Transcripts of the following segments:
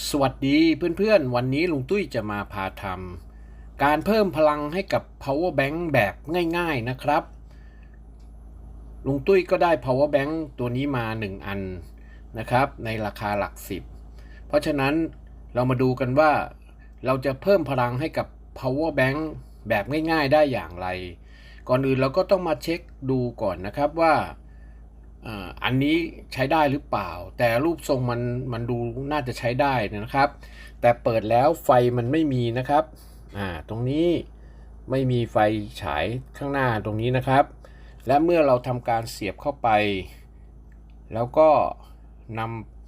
สวัสดีเพื่อนๆ วันนี้ลุงตุ้ยจะมาพาทำการเพิ่มพลังให้กับ power bank แบบง่ายๆนะครับ ลุงตุ้ยก็ได้ power bank ตัวนี้มา 1 อันนะครับ ในราคาหลักสิบเพราะฉะนั้นเรามาดูกันว่า เราจะเพิ่มพลังให้กับ power bank แบบง่ายๆ ได้อย่างไร ก่อนอื่นเราก็ต้องมาเช็คดูก่อนนะครับว่า อันนี้ใช้ได้หรือเปล่า แต่รูปทรงมันมันดูน่าจะใช้ได้นะครับ แต่เปิดแล้วไฟมันไม่มีนะครับอ่าตรงนี้ไม่มีไฟฉายข้างหน้าตรงนี้นะครับ และเมื่อเราทำการเสียบเข้าไป แล้วก็น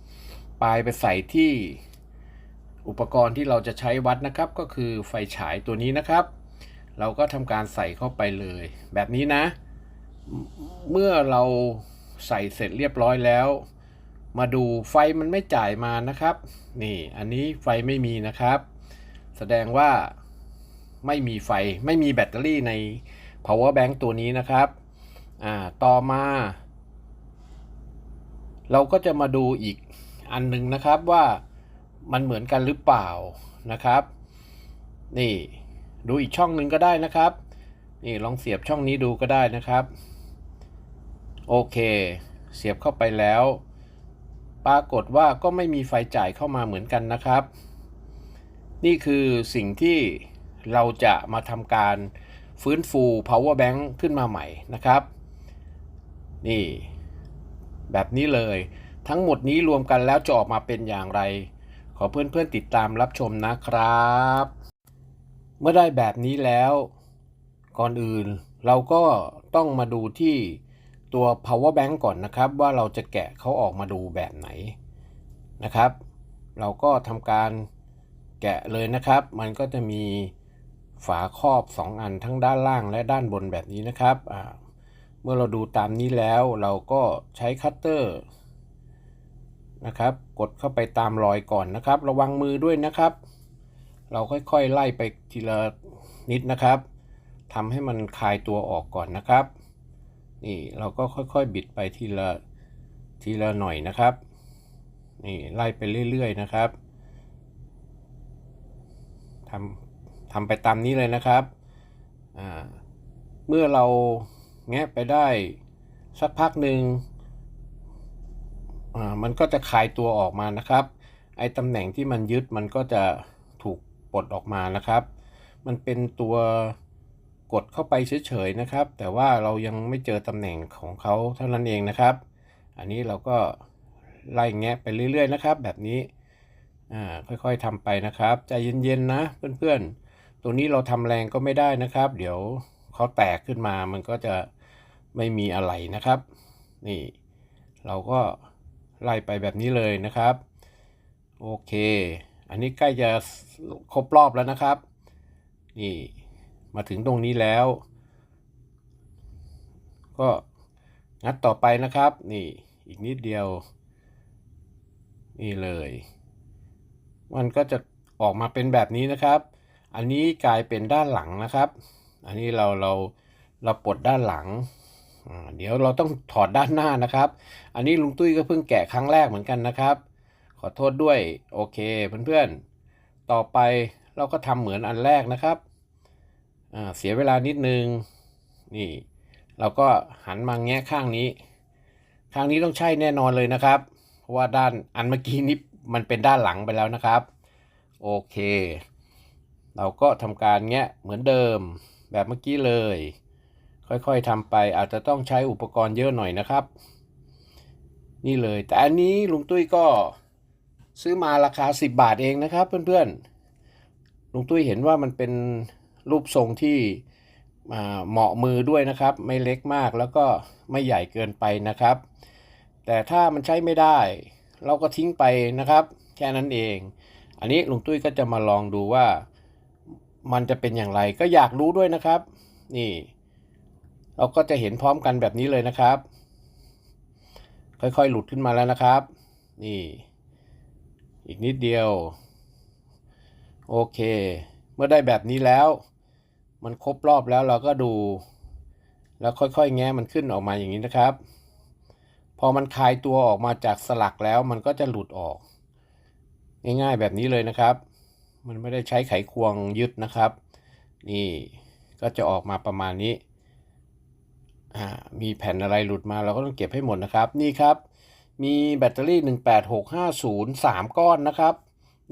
ำปลายไปใส่ที่อุปกรณ์ที่เราจะใช้วัดนะครับ ก็คือไฟฉายตัวนี้นะครับ เราก็ทำการใส่เข้าไปเลย แบบนี้นะ เมื่อเรา ใส่เสร็จเรียบร้อยแล้ว มาดูไฟมันไม่จ่ายมานะครับ นี่อันนี้ไฟไม่มีนะครับ แสดงว่าไม่มีไฟไม่มีแบตเตอรี่ใน power bank ตัวนี้นะครับอ่าต่อมา เราก็จะมาดูอีกอันหนึ่งนะครับว่ามันเหมือนกันหรือเปล่านะครับ นี่ดูอีกช่องหนึ่งก็ได้นะครับ นี่ลองเสียบช่องนี้ดูก็ได้นะครับ โอเค เสียบเข้าไปแล้ว ปรากฏว่าก็ไม่มีไฟจ่ายเข้ามาเหมือนกันนะครับ นี่คือสิ่งที่เราจะมาทำการฟื้นฟู power bank ขึ้นมาใหม่นะครับ นี่ แบบนี้เลย ทั้งหมดนี้รวมกันแล้วจะออกมาเป็นอย่างไร ขอเพื่อนๆติดตามรับชมนะครับ เมื่อได้แบบนี้แล้ว ก่อนอื่นเราก็ต้องมาดูที่ ตัว power bank ก่อนนะครับ ว่าเราจะแกะเขาออกมาดูแบบไหนนะครับ เราก็ทำการแกะเลยนะครับ มันก็จะมีฝาครอบ 2 อันทั้งด้านล่างและด้านบนแบบนี้นะครับเมื่อเราดูตามนี้แล้วเราก็ใช้คัตเตอร์นะครับ กดเข้าไปตามรอยก่อนนะครับ ระวังมือด้วยนะครับ เราค่อยๆไล่ไปทีละนิดนะครับทำให้มันคลายตัวออกก่อนนะครับ นี่เราก็ค่อยๆบิดไปทีละทีละหน่อยนะครับ นี่ไล่ไปเรื่อยๆนะครับทำทำไปตามนี้เลยนะครับเมื่อเราแงะไปได้สักพักหนึ่งมันก็จะคลายตัวออกมานะครับ ไอ้ตำแหน่งที่มันยึดมันก็จะถูกปลดออกมานะครับ มันเป็นตัว กดเข้าไปเฉยๆนะครับ แต่ว่าเรายังไม่เจอตำแหน่งของเขาเท่านั้นเองนะครับ อันนี้เราก็ไล่แงะไปเรื่อยๆนะครับ แบบนี้ค่อยๆทำไปนะครับใจเย็นๆนะเพื่อนๆตัวนี้เราทำแรงก็ไม่ได้นะครับ เดี๋ยวเขาแตกขึ้นมามันก็จะไม่มีอะไรนะครับ นี่ เราก็ไล่ไปแบบนี้เลยนะครับ โอเค อันนี้ใกล้จะครบรอบแล้วนะครับ นี่ มาถึงตรงนี้แล้ว ก็งัดต่อไปนะครับ นี่อีกนิดเดียว นี่เลย มันก็จะออกมาเป็นแบบนี้นะครับ อันนี้กลายเป็นด้านหลังนะครับ อันนี้เราเราเราปลดด้านหลังเดี๋ยวเราต้องถอดด้านหน้านะครับ อันนี้ลุงตุ้ยก็เพิ่งแกะครั้งแรกเหมือนกันนะครับ ขอโทษด้วย โอเคเพื่อนๆ ต่อไปเราก็ทำเหมือนอันแรกนะครับ เสียเวลานิดนึง นี่ เราก็หันมาแงะข้างนี้ ข้างนี้ต้องใช่แน่นอนเลยนะครับ เพราะว่าด้านอันเมื่อกี้นี้มันเป็นด้านหลังไปแล้วนะครับ โอเค เราก็ทำการแงะเหมือนเดิมแบบเมื่อกี้เลย ค่อยๆทำไปอาจจะต้องใช้อุปกรณ์เยอะหน่อยนะครับ นี่เลย แต่อันนี้ลุงตุ้ยก็ซื้อมาราคา 10 บาทเองนะครับ เพื่อนๆลุงตุ้ยเห็นว่ามันเป็น รูปทรงที่เหมาะมือด้วยนะครับ ไม่เล็กมากแล้วก็ไม่ใหญ่เกินไปนะครับ แต่ถ้ามันใช้ไม่ได้ เราก็ทิ้งไปนะครับ แค่นั้นเอง อันนี้ลุงตุ้ยก็จะมาลองดูว่า มันจะเป็นอย่างไรก็อยากรู้ด้วยนะครับ นี่ เราก็จะเห็นพร้อมกันแบบนี้เลยนะครับ ค่อยๆหลุดขึ้นมาแล้วนะครับ นี่ อีกนิดเดียว โอเค เมื่อได้แบบนี้แล้ว มันครบรอบแล้วเราก็ดู แล้วค่อยๆ แง้มันขึ้นออกมาอย่างนี้นะครับ พอมันคลายตัวออกมาจากสลักแล้วมันก็จะหลุดออก ง่ายๆแบบนี้เลยนะครับ มันไม่ได้ใช้ไขควงยึดนะครับ นี่ก็จะออกมาประมาณนี้มีแผ่นอะไรหลุดมาเราก็ต้องเก็บให้หมดนะครับ นี่ครับ มีแบตเตอรี่ 18650 3 ก้อนนะครับ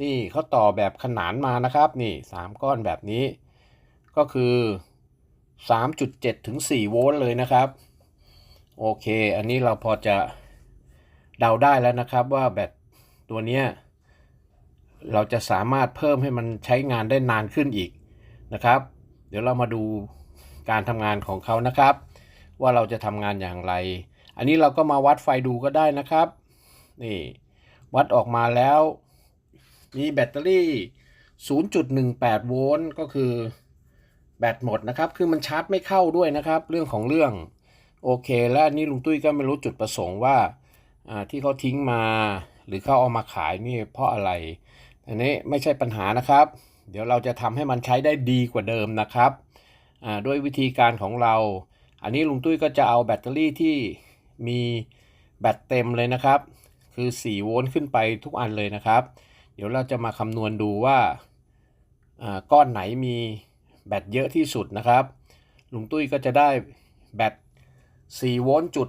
นี่เขาต่อแบบขนานมานะครับ นี่ 3 ก้อนแบบนี้ ก็คือ 3.7 ถึง 4 โวลต์เลยนะครับ โอเค อันนี้เราพอจะเดาได้แล้วนะครับว่าแบตตัวนี้เราจะสามารถเพิ่มให้มันใช้งานได้นานขึ้นอีกนะครับ เดี๋ยวเรามาดูการทำงานของเขานะครับ ว่าเราจะทำงานอย่างไร อันนี้เราก็มาวัดไฟดูก็ได้นะครับ นี่ วัดออกมาแล้ว มีแบตเตอรี่ 0.18 โวลต์ก็คือ แบตหมดนะครับ คือมันชาร์จไม่เข้าด้วยนะครับ เรื่องของเรื่อง โอเค และนนี้ลุงตุ้ยก็ไม่รู้จุดประสงค์ว่าที่เขาทิ้งมา หรือเขาเอามาขายนี่เพราะอะไร อันนี้ไม่ใช่ปัญหานะครับ เดี๋ยวเราจะทำให้มันใช้ได้ดีกว่าเดิมนะครับด้วยวิธีการของเรา อันนี้ลุงตุ้ยก็จะเอาแบตเตอรี่ที่มีแบตเต็มเลยนะครับ คือ 4 โวลต์ขึ้นไปทุกอันเลยนะครับ เดี๋ยวเราจะมาคำนวณดูว่าก้อนไหนมี แบตเยอะที่สุดนะครับ ลุงตุ้ยก็จะได้แบต4โวลต์จุด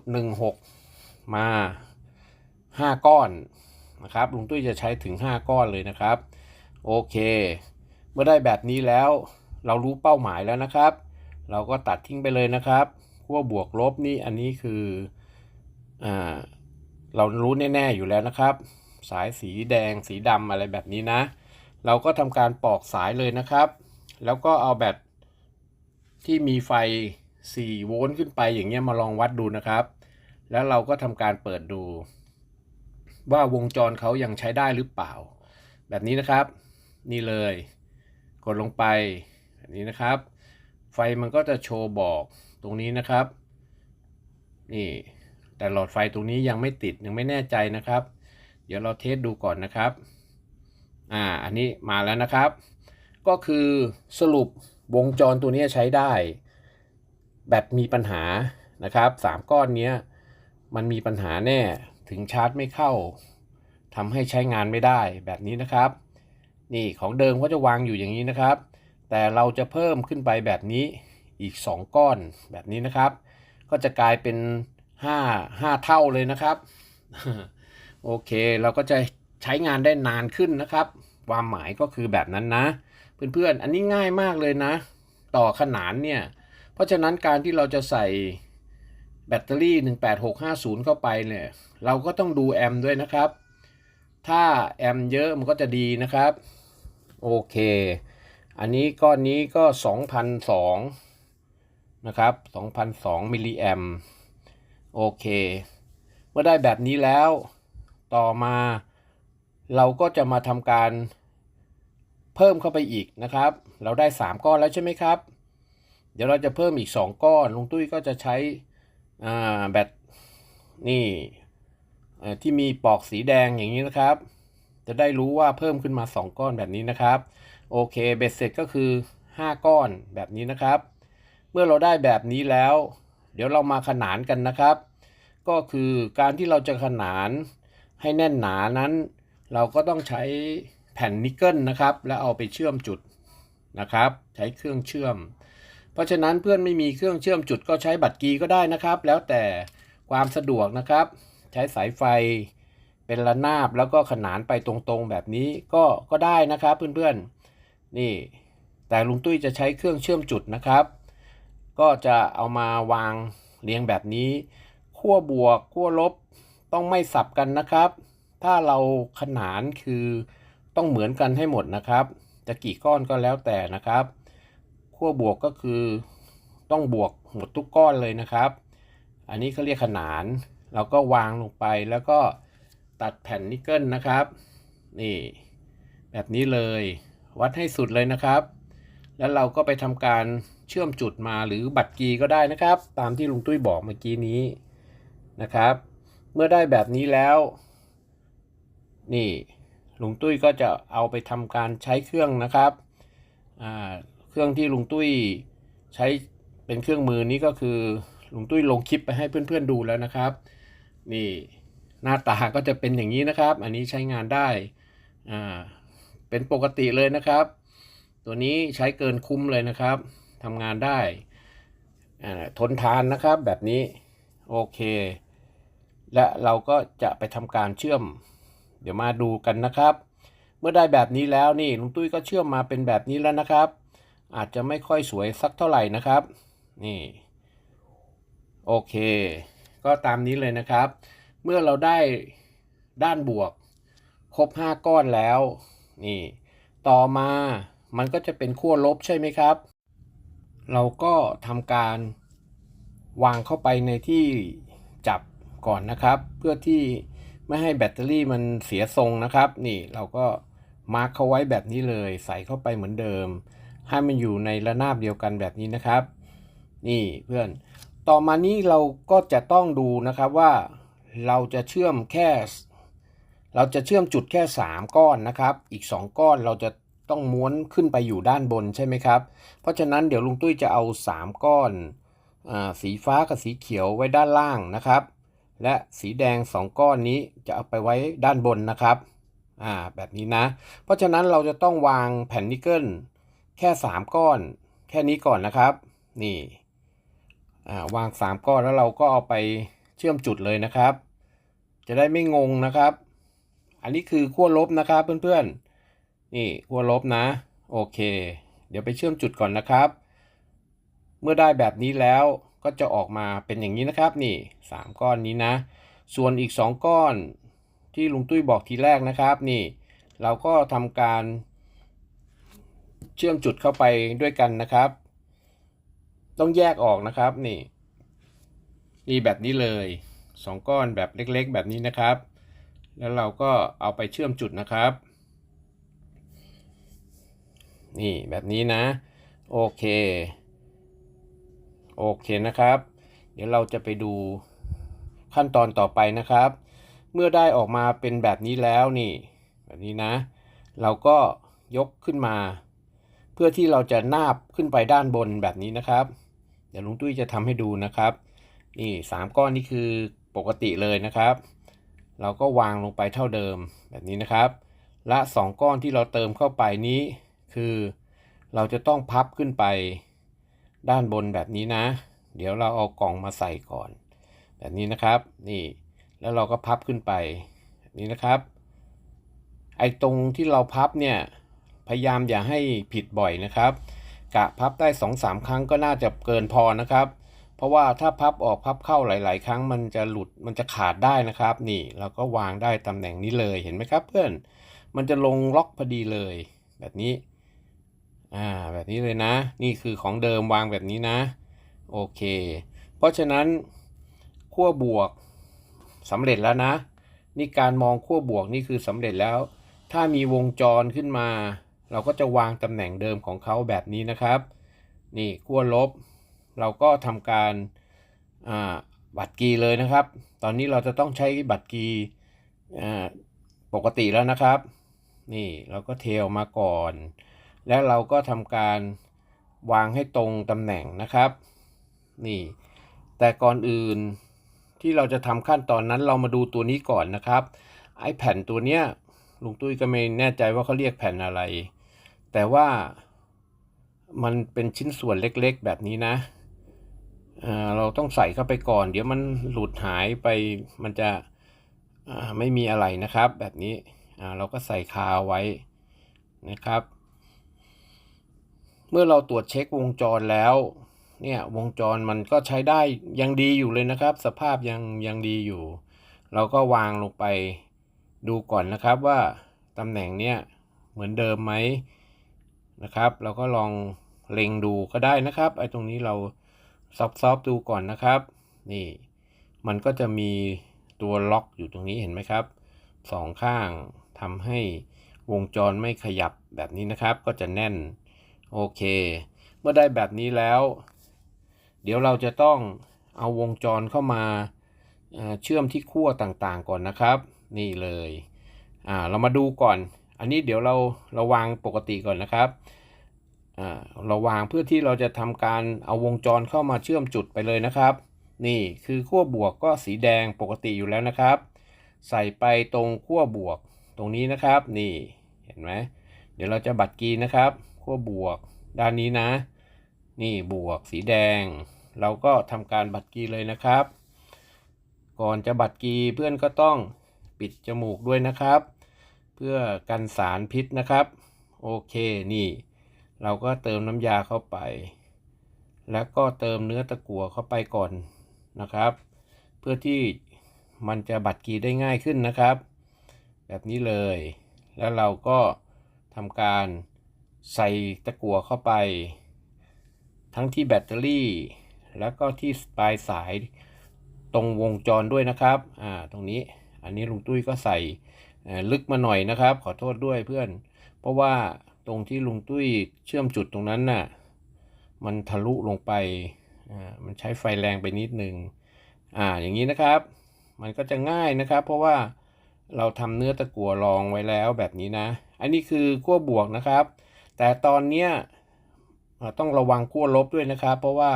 16 มา 5 ก้อนนะครับ ลุงตุ้ยจะใช้ถึง 5 ก้อนเลยนะครับ โอเค เมื่อได้แบบนี้แล้วเรารู้เป้าหมายแล้วนะครับ เราก็ตัดทิ้งไปเลยนะครับขั้วบวกลบนี่อันนี้คืออ่าเรารู้แน่ๆอยู่แล้วนะครับ สายสีแดงสีดำอะไรแบบนี้นะ เราก็ทำการปอกสายเลยนะครับ แล้วก็เอาแบตที่มีไฟ 4 โวลต์ขึ้นไปอย่างเงี้ยมาลองวัดดูนะครับ แล้วเราก็ทำการเปิดดู ว่าวงจรเขายังใช้ได้หรือเปล่า แบบนี้นะครับ นี่เลย กดลงไปแบบนี้นะครับ ไฟมันก็จะโชว์บอกตรงนี้นะครับ นี่ แต่หลอดไฟตรงนี้ยังไม่ติดยังไม่แน่ใจนะครับ เดี๋ยวเราเทสดูก่อนนะครับ อ่า อันนี้มาแล้วนะครับ ก็คือสรุปวงจรตัวนี้ใช้ได้ แบตมีปัญหานะครับสามก้อนนี้มันมีปัญหาแน่ถึงชาร์จไม่เข้าทำให้ใช้งานไม่ได้แบบนี้นะครับ นี่ของเดิมก็จะวางอยู่อย่างนี้นะครับ แต่เราจะเพิ่มขึ้นไปแบบนี้อีก 2 ก้อนแบบนี้นะครับ ก็จะกลายเป็น 5 5 เท่าเลยนะครับ โอเคเราก็จะใช้งานได้นานขึ้นนะครับ ความหมายก็คือแบบนั้นนะ เพื่อนๆ อันนี้ง่ายมากเลยนะ ต่อขนานเนี่ย เพราะฉะนั้นการที่เราจะใส่แบตเตอรี่ 18650 เข้าไปเนี่ย เราก็ต้องดูแอมด้วยนะครับ ถ้าแอมเยอะมันก็จะดีนะครับ โอเค อันนี้ก้อนนี้ก็ 2,002 นะครับ2,002มิลลิแอมโอเค เมื่อได้แบบนี้แล้ว ต่อมาเราก็จะมาทำการ เพิ่มเข้าไปอีกนะครับ เราได้ 3 ก้อนแล้วใช่ไหมครับ เดี๋ยวเราจะเพิ่มอีก 2 ก้อน ลุงตุ้ยก็จะใช้แบตนี่ที่มีปอกสีแดงอย่างนี้นะครับ จะได้รู้ว่าเพิ่มขึ้นมา 2 ก้อนแบบนี้นะครับ โอเคเบ็ดเสร็จก็คือ 5 ก้อนแบบนี้นะครับ เมื่อเราได้แบบนี้แล้ว เดี๋ยวเรามาขนานกันนะครับ ก็คือการที่เราจะขนานให้แน่นหนานั้น เราก็ต้องใช้ แผ่นนิกเกิลนะครับ แล้วเอาไปเชื่อมจุดนะครับ ใช้เครื่องเชื่อม เพราะฉะนั้นเพื่อนไม่มีเครื่องเชื่อมจุดก็ใช้บัตรกีก็ได้นะครับ แล้วแต่ความสะดวกนะครับ ใช้สายไฟเป็นระนาบแล้วก็ขนานไปตรงๆแบบนี้ก็ก็ได้นะครับเพื่อนๆนี่ แต่ลุงตุ้ยจะใช้เครื่องเชื่อมจุดนะครับ ก็จะเอามาวางเรียงแบบนี้ขั้วบวกขั้วลบต้องไม่สับกันนะครับ ถ้าเราขนานคือ ต้องเหมือนกันให้หมดนะครับ จะกี่ก้อนก็แล้วแต่นะครับขั้วบวกก็คือต้องบวกหมดทุกก้อนเลยนะครับ อันนี้เขาเรียกขนานเราก็วางลงไปแล้วก็ตัดแผ่นนิกเกิลนะครับ นี่แบบนี้เลยวัดให้สุดเลยนะครับ แล้วเราก็ไปทำการเชื่อมจุดมาหรือบัตรกีก็ได้นะครับ ตามที่ลุงตุ้ยบอกเมื่อกี้นี้นะครับ เมื่อได้แบบนี้แล้ว นี่ ลุงตุ้ยก็จะเอาไปทำการใช้เครื่องนะครับ เครื่องที่ลุงตุ้ยใช้เป็นเครื่องมือนี้ก็คือลุงตุ้ยลงคลิปไปให้เพื่อนๆดูแล้วนะครับ นี่หน้าตาก็จะเป็นอย่างนี้นะครับ อันนี้ใช้งานได้เป็นปกติเลยนะครับ ตัวนี้ใช้เกินคุ้มเลยนะครับทำงานได้ทนทานนะครับแบบนี้ โอเค และเราก็จะไปทำการเชื่อม เดี๋ยวมาดูกันนะครับ เมื่อได้แบบนี้แล้วนี่ลุงตุ้ยก็เชื่อมมาเป็นแบบนี้แล้วนะครับ อาจจะไม่ค่อยสวยสักเท่าไหร่นะครับ นี่ โอเค ก็ตามนี้เลยนะครับ เมื่อเราได้ด้านบวก ครบ 5 ก้อนแล้ว นี่ ต่อมามันก็จะเป็นขั้วลบใช่ไหมครับ เราก็ทำการวางเข้าไปในที่จับก่อนนะครับ เพื่อที่ ไม่ให้แบตเตอรี่มันเสียทรงนะครับ นี่เราก็มาร์คเขาไว้แบบนี้เลย ใส่เข้าไปเหมือนเดิม ให้มันอยู่ในระนาบเดียวกันแบบนี้นะครับ นี่เพื่อน ต่อมานี้เราก็จะต้องดูนะครับว่าเราจะเชื่อมแค่ เราจะเชื่อมจุดแค่ 3 ก้อนนะครับ อีก 2 ก้อนเราจะต้องม้วนขึ้นไปอยู่ด้านบนใช่ไหมครับ เพราะฉะนั้นเดี๋ยวลุงตุ้ยจะเอา 3 ก้อนอาสีฟ้ากับสีเขียวไว้ด้านล่างนะครับ และสีแดง 2 ก้อนนี้จะเอาไปไว้ด้านบนนะครับ อ่า แบบนี้นะ เพราะฉะนั้นเราจะต้องวางแผ่นนิกเกิลแค่ 3 ก้อน แค่นี้ก่อนนะครับ นี่ อ่า วาง 3 ก้อนแล้วเราก็เอาไปเชื่อมจุดเลยนะครับ จะได้ไม่งงนะครับ อันนี้คือขั้วลบนะครับเพื่อนๆ นี่ขั้วลบนะ โอเค เดี๋ยวไปเชื่อมจุดก่อนนะครับ เมื่อได้แบบนี้แล้ว ก็จะออกมาเป็นอย่างนี้นะครับนี่สามก้อนนี้นะ ส่วนอีกสองก้อนที่ลุงตุ้ยบอกทีแรกนะครับนี่ เราก็ทำการเชื่อมจุดเข้าไปด้วยกันนะครับ ต้องแยกออกนะครับนี่นี่แบบนี้เลยสองก้อนแบบเล็กๆ แบบนี้นะครับ แล้วเราก็เอาไปเชื่อมจุดนะครับ นี่แบบนี้นะ โอเค โอเคนะครับ เดี๋ยวเราจะไปดูขั้นตอนต่อไปนะครับ เมื่อได้ออกมาเป็นแบบนี้แล้วนี่ แบบนี้นะ เราก็ยกขึ้นมา เพื่อที่เราจะนาบขึ้นไปด้านบนแบบนี้นะครับ เดี๋ยวลุงตุ้ยจะทำให้ดูนะครับ นี่สามก้อนนี่คือปกติเลยนะครับ เราก็วางลงไปเท่าเดิมแบบนี้นะครับ และสองก้อนที่เราเติมเข้าไปนี้ คือ เราจะต้องพับขึ้นไป ด้านบนแบบนี้นะ เดี๋ยวเราเอากล่องมาใส่ก่อน แบบนี้นะครับ นี่แล้วเราก็พับขึ้นไปแบบนี้นะครับ ไอ้ตรงที่เราพับเนี่ย พยายามอย่าให้ผิดบ่อยนะครับ กะพับได้2องสามครั้งก็น่าจะเกินพอนะครับ เพราะว่าถ้าพับออกพับเข้าหลาย ๆ ครั้งมันจะหลุดมันจะขาดได้นะครับ นี่เราก็วางได้ตำแหน่งนี้เลยเห็นไหมครับ เพื่อน มันจะลงล็อกพอดีเลย แบบนี้ อ่าแบบนี้เลยนะ นี่คือของเดิมวางแบบนี้นะ โอเค เพราะฉะนั้นขั้วบวกสำเร็จแล้วนะ นี่การมองขั้วบวกนี่คือสำเร็จแล้ว ถ้ามีวงจรขึ้นมา เราก็จะวางตำแหน่งเดิมของเขาแบบนี้นะครับ นี่ขั้วลบ เราก็ทำการบัตรกีเลยนะครับ ตอนนี้เราจะต้องใช้บัตรกีปกติแล้วนะครับ นี่เราก็เทออกมาก่อน แล้วเราก็ทำการวางให้ตรงตำแหน่งนะครับ นี่ แต่ก่อนอื่นที่เราจะทำขั้นตอนนั้นเรามาดูตัวนี้ก่อนนะครับไอแผ่นตัวเนี้ยลุงตุ้ยก็ไม่แน่ใจว่าเขาเรียกแผ่นอะไร แต่ว่ามันเป็นชิ้นส่วนเล็กๆ แบบนี้นะเอ่อเราต้องใส่เข้าไปก่อน เดี๋ยวมันหลุดหายไปมันจะไม่มีอะไรนะครับ แบบนี้อ่าเราก็ใส่คาไว้นะครับ เมื่อเราตรวจเช็ควงจรแล้ว เนี่ยวงจรมันก็ใช้ได้ยังดีอยู่เลยนะครับ สภาพยังยังดีอยู่ เราก็วางลงไปดูก่อนนะครับว่าตำแหน่งเนี้ยเหมือนเดิมไหมนะครับ เราก็ลองเล็งดูก็ได้นะครับไอ้ตรงนี้เราซอฟซอฟดูก่อนนะครับ นี่ มันก็จะมีตัวล็อกอยู่ตรงนี้เห็นไหมครับสองข้างทำให้วงจรไม่ขยับแบบนี้นะครับ ก็จะแน่น โอเค เมื่อได้แบบนี้แล้ว เดี๋ยวเราจะต้องเอาวงจรเข้ามาเชื่อมที่ขั้วต่างๆก่อนนะครับ นี่เลยอ่าเรามาดูก่อน อันนี้เดี๋ยวเราเราวางปกติก่อนนะครับอ่าเราวางเพื่อที่เราจะทำการเอาวงจรเข้ามาเชื่อมจุดไปเลยนะครับ นี่คือขั้วบวกก็สีแดงปกติอยู่แล้วนะครับ ใส่ไปตรงขั้วบวกตรงนี้นะครับ นี่เห็นไหมเดี๋ยวเราจะบัตรกีนะครับ ขั้วบวก ด้านนี้นะ นี่บวกสีแดง เราก็ทำการบัตรกีเลยนะครับ ก่อนจะบัตรกีเพื่อนก็ต้องปิดจมูกด้วยนะครับ เพื่อกันสารพิษนะครับ โอเคนี่ เราก็เติมน้ำยาเข้าไป แล้วก็เติมเนื้อตะกั่วเข้าไปก่อนนะครับ เพื่อที่มันจะบัดกีได้ง่ายขึ้นนะครับ แบบนี้เลย แล้วเราก็ทำการ ใส่ตะกั่วเข้าไป ทั้งที่แบตเตอรี่ แล้วก็ที่ปลายสายตรงวงจรด้วยนะครับ อ่า ตรงนี้ อันนี้ลุงตุ้ยก็ใส่ลึกมาหน่อยนะครับ ขอโทษด้วยเพื่อน เพราะว่าตรงที่ลุงตุ้ยเชื่อมจุดตรงนั้นน่ะ มันทะลุลงไป อ่า มันใช้ไฟแรงไปนิดนึง อ่า อย่างนี้นะครับ มันก็จะง่ายนะครับ เพราะว่าเราทำเนื้อตะกั่วรองไว้แล้วแบบนี้นะ อันนี้คือขั้วบวกนะครับ แต่ตอนเนี้ยต้องระวังขั้วลบด้วยนะครับ เพราะว่า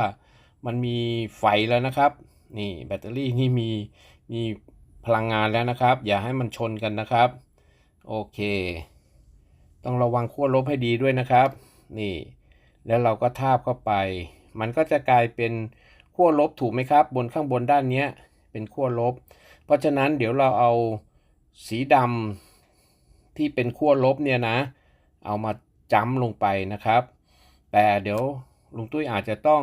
มันมีไฟแล้วนะครับ นี่แบตเตอรี่นี่มีมีพลังงานแล้วนะครับ อย่าให้มันชนกันนะครับ โอเค ต้องระวังขั้วลบให้ดีด้วยนะครับ นี่ แล้วเราก็ทาบเข้าไป มันก็จะกลายเป็นขั้วลบถูกไหมครับ บนข้างบนด้านนี้เป็นขั้วลบ เพราะฉะนั้นเดี๋ยวเราเอาสีดำที่เป็นขั้วลบเนี่ยนะ เอามา จ้ำลงไปนะครับ แต่เดี๋ยวลุงตุ้ยอาจจะต้อง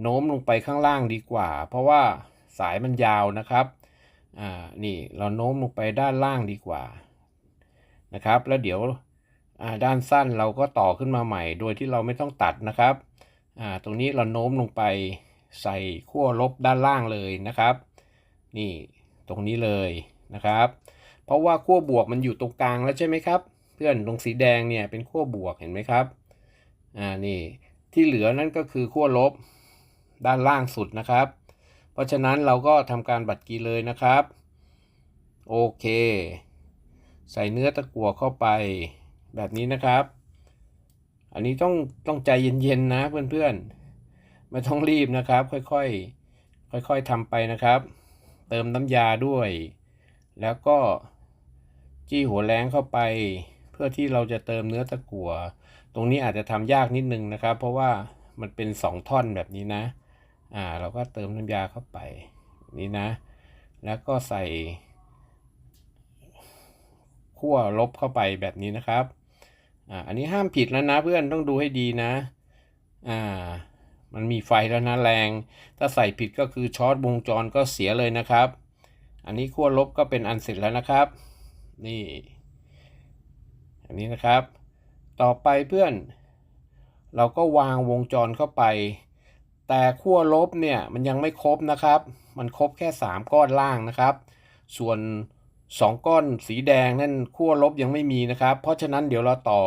โน้มลงไปข้างล่างดีกว่า เพราะว่าสายมันยาวนะครับอ่านี่เราโน้มลงไปด้านล่างดีกว่านะครับ แล้วเดี๋ยวด้านสั้นเราก็ต่อขึ้นมาใหม่ โดยที่เราไม่ต้องตัดนะครับอ่าตรงนี้เราโน้มลงไปใส่ขั้วลบด้านล่างเลยนะครับ นี่ตรงนี้เลยนะครับ เพราะว่าขั้วบวกมันอยู่ตรงกลางแล้วใช่ไหมครับ เพื่อนตรงสีแดงเนี่ยเป็นขั้วบวกเห็นไหมครับ อ่า นี่ ที่เหลือนั่นก็คือขั้วลบด้านล่างสุดนะครับ เพราะฉะนั้นเราก็ทำการบัดกีเลยนะครับ โอเค ใส่เนื้อตะกั่วเข้าไปแบบนี้นะครับ อันนี้ต้องต้องใจเย็นๆนะเพื่อนๆ ไม่ต้องรีบนะครับ ค่อยๆ ค่อยๆทำไปนะครับ เติมน้ำยาด้วย แล้วก็จี้หัวแรงเข้าไป เพื่อที่เราจะเติมเนื้อตะกั่วตรงนี้อาจจะทำยากนิดนึงนะครับ เพราะว่ามันเป็นสองท่อนแบบนี้นะ อ่า เราก็เติมน้ำยาเข้าไปนี้นะ แล้วก็ใส่ขั้วลบเข้าไปแบบนี้นะครับ อ่า อันนี้ห้ามผิดแล้วนะเพื่อนต้องดูให้ดีนะ อ่า มันมีไฟแล้วนะแรง ถ้าใส่ผิดก็คือช็อตวงจรก็เสียเลยนะครับ อันนี้ขั้วลบก็เป็นอันเสร็จแล้วนะครับ นี่ อันนี้นะครับ ต่อไปเพื่อน เราก็วางวงจรเข้าไป แต่ขั้วลบเนี่ยมันยังไม่ครบนะครับ มันครบแค่ 3 ก้อนล่างนะครับ ส่วน 2 ก้อนสีแดงนั่นขั้วลบยังไม่มีนะครับ เพราะฉะนั้นเดี๋ยวเราต่อ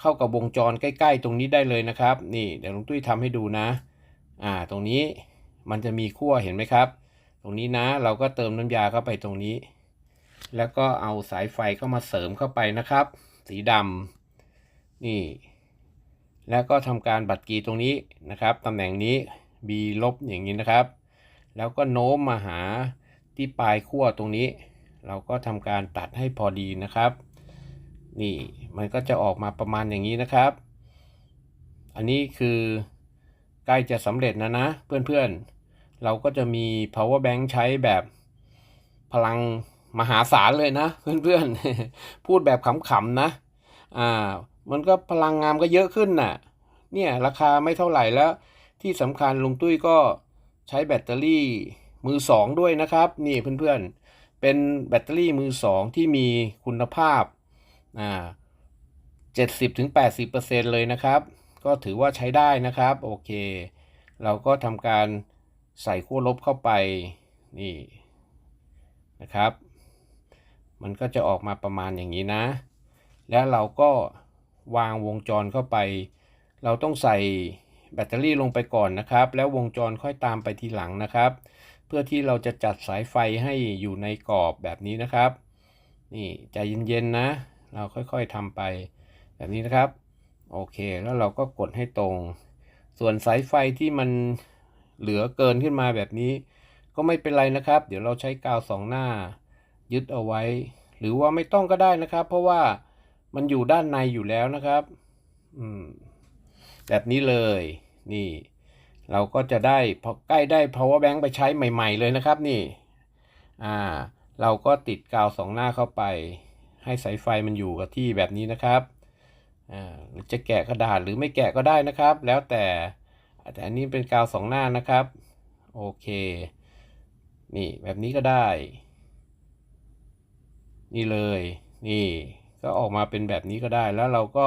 เข้ากับวงจรใกล้ ๆ ตรงนี้ได้เลยนะครับ นี่เดี๋ยวลุงตุ้ยทำให้ดูนะ อ่า ตรงนี้มันจะมีขั้วเห็นไหมครับ ตรงนี้นะเราก็เติมน้ำยาเข้าไปตรงนี้ แล้วก็เอาสายไฟเข้ามาเสริมเข้าไปนะครับ สีดำนี่ แล้วก็ทำการบัดกีตรงนี้นะครับตำแหน่งนี้ B ลบอย่างนี้นะครับ แล้วก็โน้มมาหาที่ปลายขั้วตรงนี้ เราก็ทำการตัดให้พอดีนะครับ นี่มันก็จะออกมาประมาณอย่างนี้นะครับ อันนี้คือใกล้จะสำเร็จนะนะเพื่อนๆ เราก็จะมี power bank ใช้แบบพลัง มหาศาลเลยนะเพื่อนๆ พูดแบบขำๆนะ อ่า มันก็พลังงานก็เยอะขึ้นน่ะ เนี่ยราคาไม่เท่าไหร่แล้ว ที่สำคัญลุงตุ้ยก็ใช้แบตเตอรี่มือสองด้วยนะครับ นี่เพื่อนๆ เป็นแบตเตอรี่มือสองที่มีคุณภาพ อ่าเจ็ดสิบถึงแปดสิบเปอร์เซ็นเลยนะครับ ก็ถือว่าใช้ได้นะครับ โอเค เราก็ทำการใส่ขั้วลบเข้าไป นี่นะครับ มันก็จะออกมาประมาณอย่างนี้นะ แล้วเราก็วางวงจรเข้าไป เราต้องใส่แบตเตอรี่ลงไปก่อนนะครับ แล้ววงจรค่อยตามไปทีหลังนะครับ เพื่อที่เราจะจัดสายไฟให้อยู่ในกรอบแบบนี้นะครับ นี่ใจเย็นๆนะ เราค่อยๆทำไปแบบนี้นะครับ โอเค แล้วเราก็กดให้ตรง ส่วนสายไฟที่มันเหลือเกินขึ้นมาแบบนี้ ก็ไม่เป็นไรนะครับ เดี๋ยวเราใช้กาวสองหน้า ยึดเอาไว้ หรือว่าไม่ต้องก็ได้นะครับ เพราะว่ามันอยู่ด้านในอยู่แล้วนะครับ อืม แบบนี้เลย นี่ เราก็จะได้พอใกล้ได้ power bank ไปใช้ใหม่ ๆ เลยนะครับ นี่ อ่า เราก็ติดกาวสองหน้าเข้าไป ให้สายไฟมันอยู่กับที่แบบนี้นะครับ อ่าหรือจะแกะกระดาษหรือไม่แกะก็ได้นะครับ แล้วแต่ แต่อันนี้เป็นกาวสองหน้านะครับ โอเค นี่แบบนี้ก็ได้ นี่เลยนี่ก็ออกมาเป็นแบบนี้ก็ได้แล้วเราก็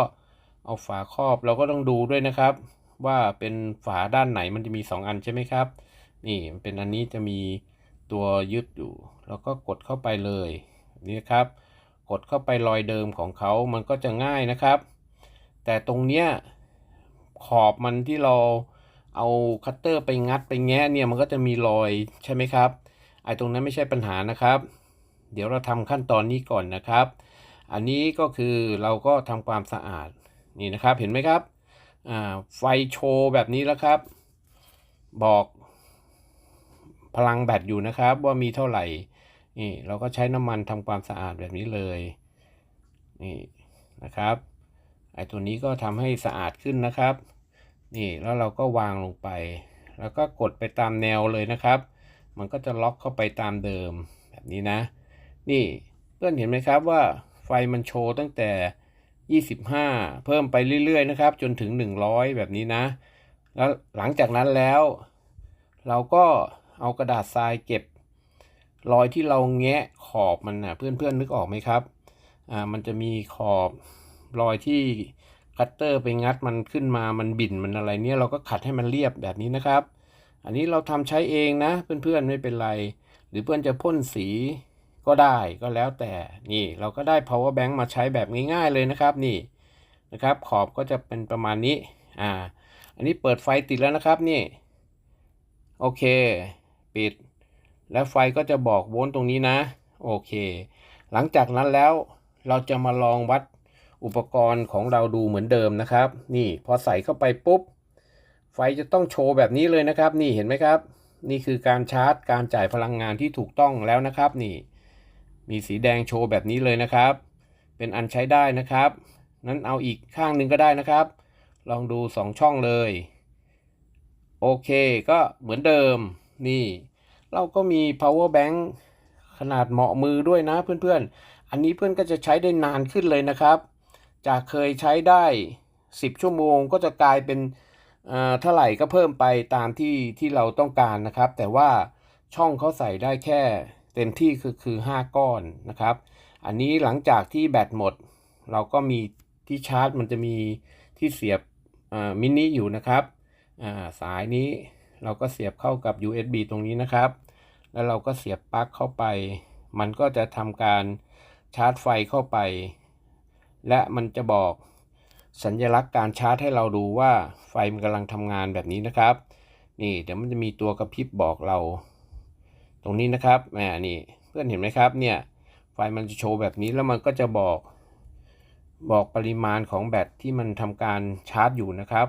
เอาฝาครอบเราก็ต้องดูด้วยนะครับ ว่าเป็นฝาด้านไหนมันจะมีสองอันใช่ไหมครับ นี่มันเป็นอันนี้จะมีตัวยึดอยู่แล้วก็กดเข้าไปเลยนี่ครับ กดเข้าไปรอยเดิมของเขามันก็จะง่ายนะครับ แต่ตรงเนี้ยขอบมันที่เราเอาคัตเตอร์ไปงัดไปแงะเนี่ยมันก็จะมีรอยใช่ไหมครับไอ้ตรงนั้นไม่ใช่ปัญหานะครับ เดี๋ยวเราทำขั้นตอนนี้ก่อนนะครับ อันนี้ก็คือเราก็ทำความสะอาดนี่นะครับเห็นไหมครับไฟโชว์แบบนี้แล้วครับ บอกพลังแบตอยู่นะครับ ว่ามีเท่าไหร่นี่เราก็ใช้น้ำมันทำความสะอาดแบบนี้เลยนี่นะครับไอ้ตัวนี้ก็ทำให้สะอาดขึ้นนะครับ นี่แล้วเราก็วางลงไป แล้วก็กดไปตามแนวเลยนะครับ มันก็จะล็อกเข้าไปตามเดิมแบบนี้นะ นี่เพื่อนเห็นไหมครับว่าไฟมันโชว์ตั้งแต่ 25 เพิ่มไปเรื่อยๆนะครับ จนถึง 100 แบบนี้นะ แล้วหลังจากนั้นแล้ว เราก็เอากระดาษทรายเก็บ รอยที่เราแงะขอบมันนะเพื่อนๆนึกออกไหมครับอ่ามันจะมีขอบรอยที่คัตเตอร์ไปงัดมันขึ้นมา มันบินมันอะไรเนี่ย เราก็ขัดให้มันเรียบแบบนี้นะครับ อันนี้เราทำใช้เองนะ เพื่อนๆไม่เป็นไร หรือเพื่อนจะพ่นสี ก็ได้ก็แล้วแต่นี่เราก็ได้ power bank มาใช้แบบง่ายๆเลยนะครับนี่นะครับ ขอบก็จะเป็นประมาณนี้อ่าอันนี้เปิดไฟติดแล้วนะครับนี่โอเค ปิด แล้วไฟก็จะบอกโวลต์ตรงนี้นะโอเค หลังจากนั้นแล้วเราจะมาลองวัดอุปกรณ์ของเราดูเหมือนเดิมนะครับ นี่พอใส่เข้าไปปุ๊บ ไฟจะต้องโชว์แบบนี้เลยนะครับ นี่เห็นไหมครับ นี่คือการชาร์จการจ่ายพลังงานที่ถูกต้องแล้วนะครับนี่ มีสีแดงโชว์แบบนี้เลยนะครับ เป็นอันใช้ได้นะครับ นั้นเอาอีกข้างหนึ่งก็ได้นะครับ ลองดูสองช่องเลย โอเคก็เหมือนเดิม นี่ เราก็มี power bank ขนาดเหมาะมือด้วยนะเพื่อนๆ อันนี้เพื่อนก็จะใช้ได้นานขึ้นเลยนะครับ จากเคยใช้ได้ 10 ชั่วโมงก็จะกลายเป็นเอ่อเท่าไหร่ก็เพิ่มไปตามที่ที่เราต้องการนะครับ แต่ว่าช่องเขาใส่ได้แค่ เต็มที่คือคือ 5 ก้อนนะครับ อันนี้หลังจากที่แบตหมด เราก็มีที่ชาร์จมันจะมีที่เสียบมินิอยู่นะครับาสายนี้เราก็เสียบเข้ากับ USB ตรงนี้นะครับ แล้วเราก็เสียบปลั๊กเข้าไป มันก็จะทำการชาร์จไฟเข้าไป และมันจะบอกสัญลักษณ์การชาร์จให้เราดูว่าไฟมันกำลังทำงานแบบนี้นะครับ นี่เดี๋ยวมันจะมีตัวกระพริบบอกเรา รงนี้นะครับแหมนี่เพื่อนเห็นไหมครับเนี่ยไฟมันจะโชว์แบบนี้แล้วมันก็จะบอกบอกปริมาณของแบตที่มันทำการชาร์จอยู่นะครับ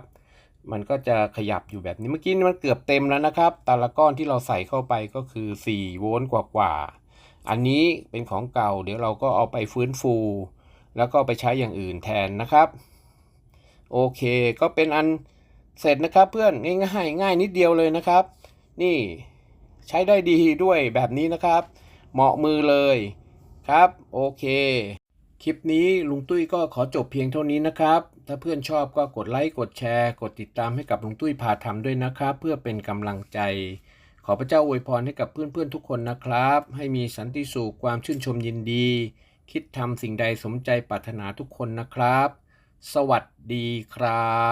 มันก็จะขยับอยู่แบบนี้เมื่อกี้มันเกือบเต็มแล้วนะครับ แต่ละก้อนที่เราใส่เข้าไปก็คือ 4 โวลต์กว่าๆอันนี้เป็นของเก่า เดี๋ยวเราก็เอาไปฟื้นฟู แล้วก็ไปใช้อย่างอื่นแทนนะครับ โอเคก็เป็นอันเสร็จนะครับเพื่อนง่ายๆง่ายนิดเดียวเลยนะครับ นี่ ใช้ได้ดีด้วยแบบนี้นะครับ เหมาะมือเลยครับ โอเค คลิปนี้ลุงตุ้ยก็ขอจบเพียงเท่านี้นะครับ ถ้าเพื่อนชอบก็กดไลค์กดแชร์ กดติดตามให้กับลุงตุ้ยพาทำด้วยนะครับ เพื่อเป็นกำลังใจ ขอพระเจ้าอวยพรให้กับเพื่อนๆทุกคนนะครับ ให้มีสันติสุขความชื่นชมยินดี คิดทำสิ่งใดสมใจปรารถนาทุกคนนะครับ สวัสดีครับ